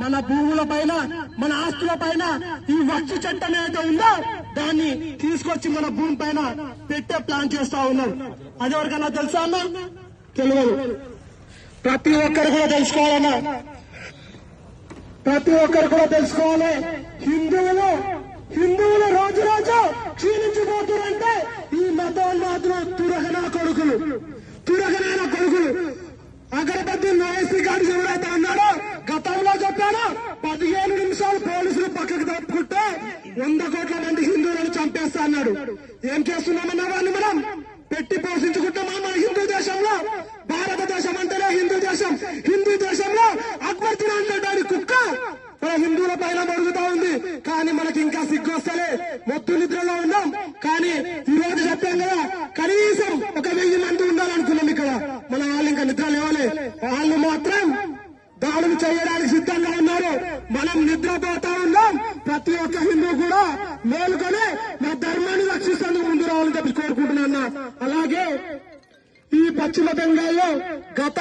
మన భూముల పైన మన ఆస్తుల పైన ఈ వస్తు చట్టం ఏదైతే ఉందో దాన్ని తీసుకొచ్చి మన భూమి పైన పెట్టే ప్లాన్ చేస్తా ఉన్నారు అది ఎవరికైనా తెలుసా అన్న? తెలియదు ప్రతి ఒక్కరు కూడా తెలుసుకోవాలన్నా. ప్రతి ఒక్కరు కూడా తెలుసుకోవాలి. హిందువులు హిందువులు రోజు రోజు క్షీణించిపోతున్నారంటే ఈ మతోన్మాదులు తురగన కొడుకులు. తురగనైన కొడుకులు అగరబత్తి నాయసి గారు ఎవరైతే అన్నాడో గతంలో చెప్పాడో పదిహేను నిమిషాలు పోలీసులు పక్కకు తప్పుకుంటే వంద కోట్ల మంది హిందువులను చంపేస్తా ఏం చేస్తున్నామన్నా వాళ్ళు మనం పెట్టి పోషించుకుంటామా మన హిందూ దేశంలో భారతదేశం అంటేనే హిందూ దేశం. హిందూ దేశంలో అక్బర్ అంటాడు కుక్క. మన హిందువుల పైన మరుగుతా ఉంది. కానీ మనకి ఇంకా సిగ్గు వస్తలే. మొత్తు నిద్రలో ఉన్నాం. కానీ ఈ రోజు చెప్పాం కదా కనీసం ఒక వెయ్యి మంది ఉండాలనుకున్నాం ఇక్కడ. మన వాళ్ళు ఇంకా నిద్ర లేవలే. వాళ్ళు మాత్రం దాడులు చేయడానికి సిద్ధంగా ఉన్నారు. మనం నిద్రపోతా ఉన్నాం. ప్రతి ఒక్క హిందూ కూడా మేలుకొని నా ధర్మాన్ని రక్షిస్తేందుకు ముందు రావాలని చెప్పి కోరుకుంటున్నా అలాగే ఈ పశ్చిమ బెంగాల్లో గత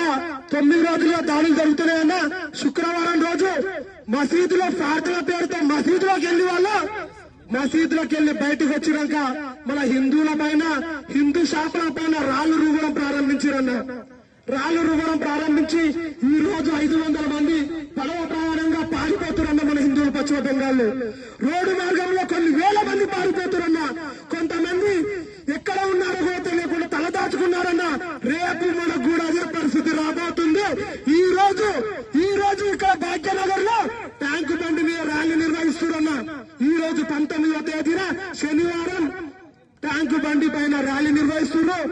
తొమ్మిది రోజులుగా దాడులు జరుగుతున్నాయన్నా శుక్రవారం రోజు మసీదులో ప్రార్థన పేరుతో మసీదులోకి వెళ్ళి వాళ్ళు మసీదులోకి వెళ్ళి బయటకు వచ్చినాక మన హిందువుల పైన హిందూ శాఖల పైన రాళ్ళు రువ్వడం ప్రారంభించారన్న రాళ్ళు రువ్వడం ప్రారంభించి ఈ రోజు ఐదు వందల మంది పడవ ప్రయాణంగా పారిపోతున్న మన హిందువులు పశ్చిమ బెంగాల్లో. రోడ్డు మార్గంలో కొన్ని వేల మంది పారిపోతున్న కొంతమంది ఎక్కడ ఉన్నారో కూడా తెలియకుండా తలదాచుకున్నారన్న రేపు మనకు కూడా అదే పరిస్థితి రాబోతుంది. ఈ రోజు ఈ రోజు ఇక్కడ భాగ్యనగర్లో ట్యాంకు బండి మీద ర్యాలీ నిర్వహిస్తున్నా ఈ రోజు పంతొమ్మిదవ తేదీన శనివారం ట్యాంకు బండి పైన ర్యాలీ నిర్వహిస్తున్నారు.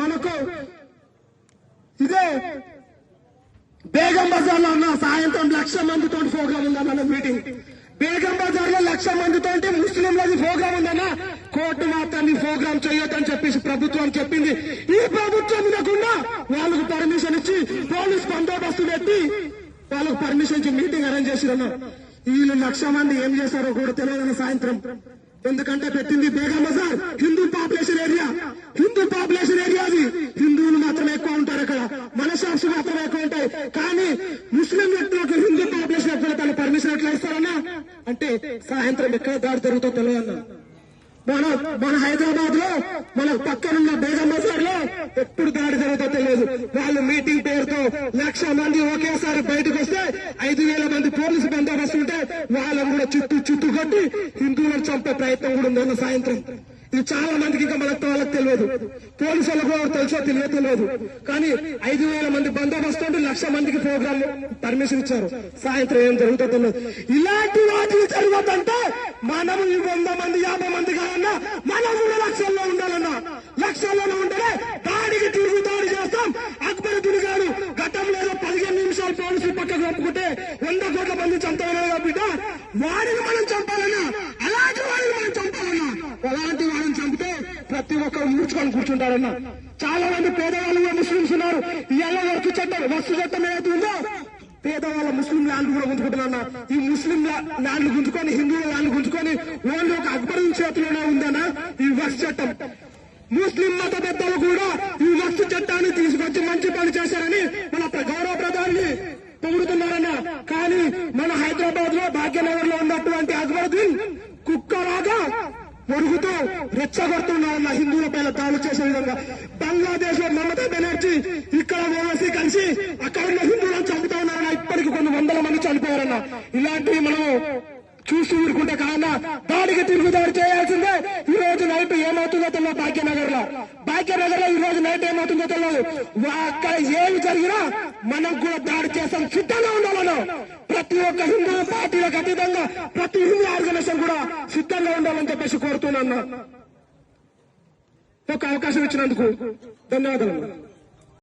మనకు ఇదే బేగం బజార్లో ఉన్న సాయంత్రం లక్ష మందితో ప్రోగ్రామ్ ఉందన్న మీటింగ్. బేగం బజార్లో లక్ష మందితో ముస్లింలది ప్రోగ్రామ్ ఉందన్న కోర్టు మాత్రాన్ని ప్రోగ్రామ్ చేయొద్దని చెప్పేసి ప్రభుత్వం చెప్పింది. ఈ ప్రభుత్వం వినకుండా వాళ్ళకు పర్మిషన్ ఇచ్చి పోలీస్ బందోబస్తు పెట్టి వాళ్ళకు పర్మిషన్ ఇచ్చి మీటింగ్ అరేంజ్ చేసిరన్న. వీళ్ళు లక్ష మంది ఏం చేశారో కూడా తెలియదన్న సాయంత్రం. ఎందుకంటే పెట్టింది Begum Bazar Hindu population area. Hindu population area అది. హిందువులు మాత్రమే ఎక్కువ ఉంటారు అక్కడ. మనసాక్షి మాత్రమే ఎక్కువ ఉంటాయి. కానీ ముస్లిం వ్యక్తులకు హిందూ పాపులేషన్ ఎక్కువ తన పర్మిషన్ ఎట్లా ఇస్తారన్నా? అంటే సాయంత్రం ఎక్కడ దాడి జరుగుతుందో తెలియదన్నా. మన మన హైదరాబాద్లో మన పక్కనున్న బేగంబజార్లో ఎప్పుడు దాడి జరుగుతుందో తెలియదు. వాళ్ళు మీటింగ్ పేరుతో లక్ష మంది ఒకేసారి బయటకు వస్తే ఐదు వేల మంది పోలీసు బందోబస్తు ఉంటే వాళ్ళని కూడా చుట్టూ చుట్టూ కొట్టి హిందువులను చంపే ప్రయత్నం కూడా ఉంది సాయంత్రం. ఇది చాలా మందికి ఇంకా మనకు వాళ్ళకి తెలియదు. పోలీసు వాళ్ళకు కూడా తెలుసో తెలియదు తెలియదు. కానీ ఐదు వేల మంది బందోబస్తు ఉంటే లక్ష మందికి ప్రోగ్రామ్ పర్మిషన్ ఇచ్చారు. సాయంత్రం ఏం జరుగుతుందో తెలియదు. ఇలాంటి వాటిని జరగదంటే మనము ఈ వంద మంది యాభై మంది కాదన్నా మనం కూడా లక్షల్లో ఉండాలన్నా. లక్షల్లోనే ఉంటేనే దాడికి తిరుగు దాడి చేస్తాం. అక్బర్ గారు గతంలో ఏదో పదిహేను నిమిషాలు పోలీసులు పక్కకు ఒప్పుకుంటే వంద కోట్ల మంది చంపలేదు బిడ్డ. వాడిని మనం చంపాలన్నా అలాంటి వాడిని మనం చంపాలన్నా. అలాంటి వాడిని చంపితే ప్రతి ఒక్కరు మూర్చుకొని కూర్చుంటారన్నా. చాలా మంది పేదవాళ్ళు ముస్లింస్ ఉన్నారు. ఎలా వరకు చట్టం వస్తు చట్టం ఏదైతే ముస్లిం ల్యాండ్ కూడా గుంజుకుంటున్నా ఈ ముస్లిం ల్యాండ్ గుంజుకొని హిందువుల ల్యాండ్ గుంజుకొని ఓన్లీ ఒక అక్బర్ చేతిలోనే ఉందన్నా ఈ వస్తు చట్టం. ముస్లిం మత పెద్దలు కూడా ఈ వస్తు చట్టాన్ని తీసుకొచ్చి మంచి పని చేశారని మన గౌరవ ప్రధాని పొగుడుతున్నారన్న. కానీ మన హైదరాబాద్లో భాగ్యనగర్లో ఉన్నటువంటి అక్బరుద్దీన్ కుక్కలాగా పొరుగుతూ రెచ్చగొడుతున్నారన్న హిందువుల పైన దాడులు చేసే విధంగా. బంగ్లాదేశ్లో మమతా బెనర్జీ ఇక్కడ ఓవైసీ కలిసి అక్కడ ఉన్న హిందువులను చంపుతా ఉన్నారన్న ఇప్పటికి కొన్ని వందల మంది చనిపోయారన్న. ఇలాంటివి మనము చూసి ఊరుకుంటే కాదన్నా దాడికి తిరుగుదాడు చేయాల్సిందే. ఈ రోజు నైట్ ఏమవుతుందో తెలియదు భాగ్యనగర్లో భాగ్యనగర్లో ఈ రోజు నైట్ ఏమవుతుందో తెలియదు. అక్కడ ఏమి జరిగినా మనం కూడా దాడి చేస్తాం. సిద్ధంగా ఉండాలను ప్రతి ఒక్క హిందూ పార్టీలకు అతీతంగా ప్రతి హిందూ ఆర్గనైజేషన్ కూడా సిద్ధంగా ఉండాలని చెప్పేసి కోరుతున్నాను ఒక అవకాశం ఇచ్చినందుకు ధన్యవాదాలు.